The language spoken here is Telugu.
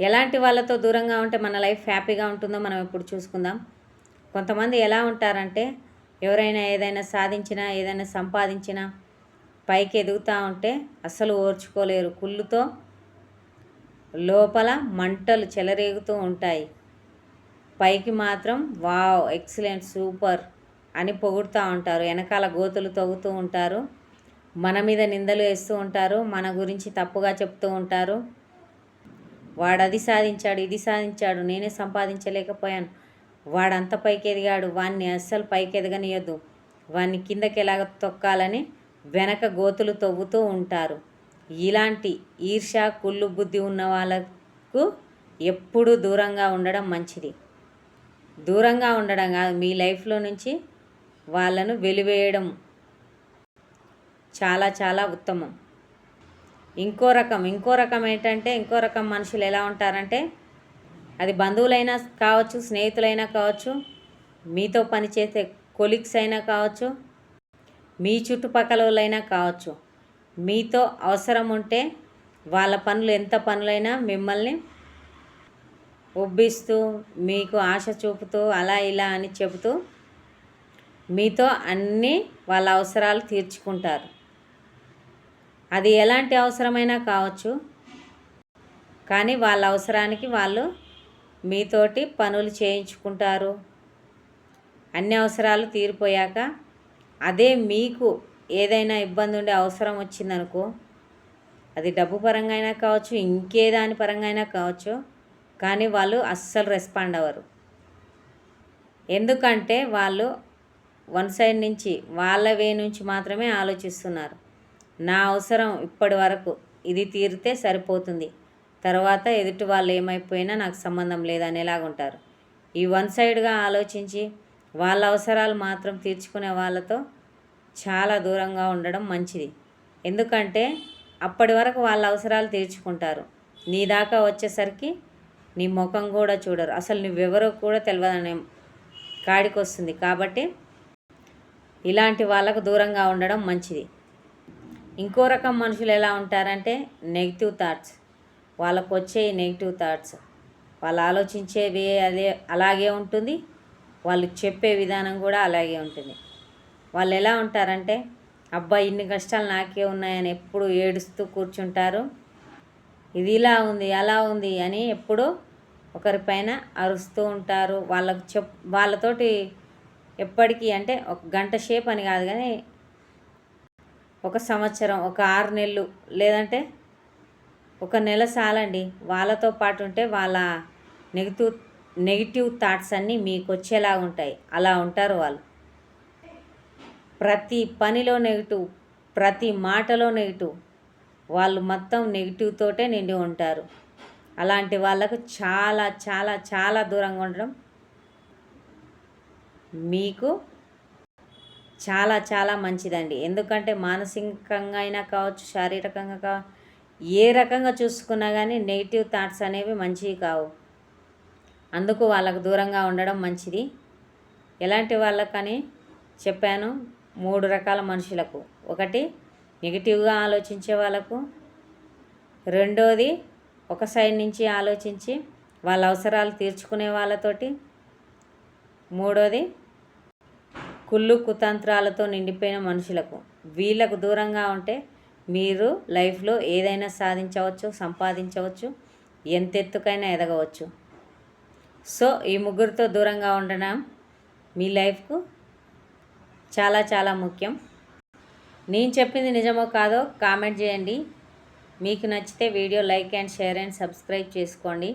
ఎలాంటి వాళ్ళతో దూరంగా ఉంటే మన లైఫ్ హ్యాపీగా ఉంటుందో మనం ఇప్పుడు చూసుకుందాం. కొంతమంది ఎలా ఉంటారంటే ఎవరైనా ఏదైనా సాధించినా ఏదైనా సంపాదించినా పైకి ఎదుగుతూ ఉంటే అస్సలు ఓర్చుకోలేరు. కుళ్ళుతో లోపల మంటలు చెలరేగుతూ ఉంటాయి. పైకి మాత్రం వావ్ ఎక్సలెంట్ సూపర్ అని పొగుడుతూ ఉంటారు. వెనకాల గోతులు తవ్వుతూ ఉంటారు. మన మీద నిందలు వేస్తూ ఉంటారు. మన గురించి తప్పుగా చెప్తూ ఉంటారు. వాడు అది సాధించాడు ఇది సాధించాడు నేనే సంపాదించలేకపోయాను. వాడంత పైకి ఎదిగాడు వాడిని అస్సలు పైకి ఎదగనియొద్దు వాడిని కిందకి ఎలాగ తొక్కాలని వెనక గోతులు తవ్వుతూ ఉంటారు. ఇలాంటి ఈర్ష కుళ్ళు బుద్ధి ఉన్న వాళ్ళకు ఎప్పుడూ దూరంగా ఉండడం మంచిది. దూరంగా ఉండడం కాదు మీ లైఫ్లో నుంచి వాళ్ళను వెలివేయడం చాలా చాలా ఉత్తమం. ఇంకో రకం ఇంకో రకం ఏంటంటే ఇంకో రకం మనుషులు ఎలా ఉంటారంటే అది బంధువులైనా కావచ్చు స్నేహితులైనా కావచ్చు మీతో పనిచేసే కొలీగ్స్ అయినా కావచ్చు మీ చుట్టుపక్కల వాళ్ళైనా కావచ్చు. మీతో అవసరం ఉంటే వాళ్ళ పనులు ఎంత పనులైనా మిమ్మల్ని ఒబ్బిస్తూ మీకు ఆశ చూపుతూ అలా ఇలా అని చెబుతూ మీతో అన్నీ వాళ్ళ అవసరాలు తీర్చుకుంటారు. అది ఎలాంటి అవసరమైనా కావచ్చు. కానీ వాళ్ళ అవసరానికి వాళ్ళు మీతోటి పనులు చేయించుకుంటారు. అన్ని అవసరాలు తీరిపోయాక అదే మీకు ఏదైనా ఇబ్బంది ఉండే అవసరం వచ్చిందనుకో అది డబ్బు పరంగా అయినా కావచ్చు ఇంకే దాని పరంగా అయినా కావచ్చు కానీ వాళ్ళు అస్సలు రెస్పాండ్ అవ్వరు. ఎందుకంటే వాళ్ళు వన్ సైడ్ నుంచి వాళ్ళ వే నుంచి మాత్రమే ఆలోచిస్తున్నారు. నా అవసరం ఇప్పటి వరకు. ఇది తీరితే సరిపోతుంది. తర్వాత ఎదుటి వాళ్ళు ఏమైపోయినా నాకు సంబంధం లేదనేలాగుంటారు ఈ వన్ సైడ్గా ఆలోచించి వాళ్ళ అవసరాలు మాత్రం తీర్చుకునే వాళ్ళతో చాలా దూరంగా ఉండడం మంచిది. ఎందుకంటే అప్పటి వరకు వాళ్ళ అవసరాలు తీర్చుకుంటారు. నీ దాకా వచ్చేసరికి నీ ముఖం కూడా చూడరు. అసలు నువ్వెవరో కూడా తెలియదనే కాడికి వస్తుంది కాబట్టి ఇలాంటి వాళ్ళకు దూరంగా ఉండడం మంచిది. ఇంకో రకం మనుషులు ఎలా ఉంటారంటే నెగిటివ్ థాట్స్ వాళ్ళకు వచ్చే నెగిటివ్ థాట్స్ వాళ్ళు ఆలోచించేవి అదే అలాగే ఉంటుంది. వాళ్ళు చెప్పే విధానం కూడా అలాగే ఉంటుంది. వాళ్ళు ఎలా ఉంటారంటే అబ్బా ఇన్ని కష్టాలు నాకే ఉన్నాయని ఎప్పుడు ఏడుస్తూ కూర్చుంటారు. ఇది ఇలా ఉంది అలా ఉంది అని ఎప్పుడూ ఒకరిపైన అరుస్తూ ఉంటారు. వాళ్ళకు చెప్ వాళ్ళతోటి ఎప్పటికీ అంటే ఒక గంట సేపు అని కాదు కానీ ఒక సంవత్సరం ఒక ఆరు నెలలు లేదంటే ఒక నెల చాలండి. వాళ్ళతో పాటు ఉంటే వాళ్ళ నెగిటివ్ నెగిటివ్ థాట్స్ అన్నీ మీకు వచ్చేలా ఉంటాయి. అలా ఉంటారు వాళ్ళు. ప్రతి పనిలో నెగిటివ్ ప్రతి మాటలో నెగిటివ్ వాళ్ళు మొత్తం నెగిటివ్తోటే నిండి ఉంటారు. అలాంటి వాళ్ళకు చాలా చాలా చాలా దూరంగా ఉండడం మీకు చాలా చాలా మంచిదండి. ఎందుకంటే మానసికంగా అయినా కావచ్చు శారీరకంగా కా ఏ రకంగా చూసుకున్నా కానీ నెగిటివ్ థాట్స్ అనేవి మంచివి కావు. అందుకు వాళ్ళకు దూరంగా ఉండడం మంచిది. ఎలాంటి వాళ్ళకని చెప్పాను మూడు రకాల మనుషులకు. ఒకటి నెగిటివ్గా ఆలోచించే వాళ్ళకు. రెండోది ఒక సైడ్ నుంచి ఆలోచించి వాళ్ళ అవసరాలు తీర్చుకునే వాళ్ళతోటి. మూడోది కుళ్ళు కుతంత్రాలతో నిండిపోయిన మనుషులకు. వీళ్ళకు దూరంగా ఉంటే మీరు లైఫ్లో ఏదైనా సాధించవచ్చు సంపాదించవచ్చు ఎంతెత్తుకైనా ఎదగవచ్చు. సో ఈ ముగ్గురితో దూరంగా ఉండడం మీ లైఫ్కు చాలా చాలా ముఖ్యం. నేను చెప్పింది నిజమో కాదో కామెంట్ చేయండి. మీకు నచ్చితే video like and share and subscribe చేసుకోండి.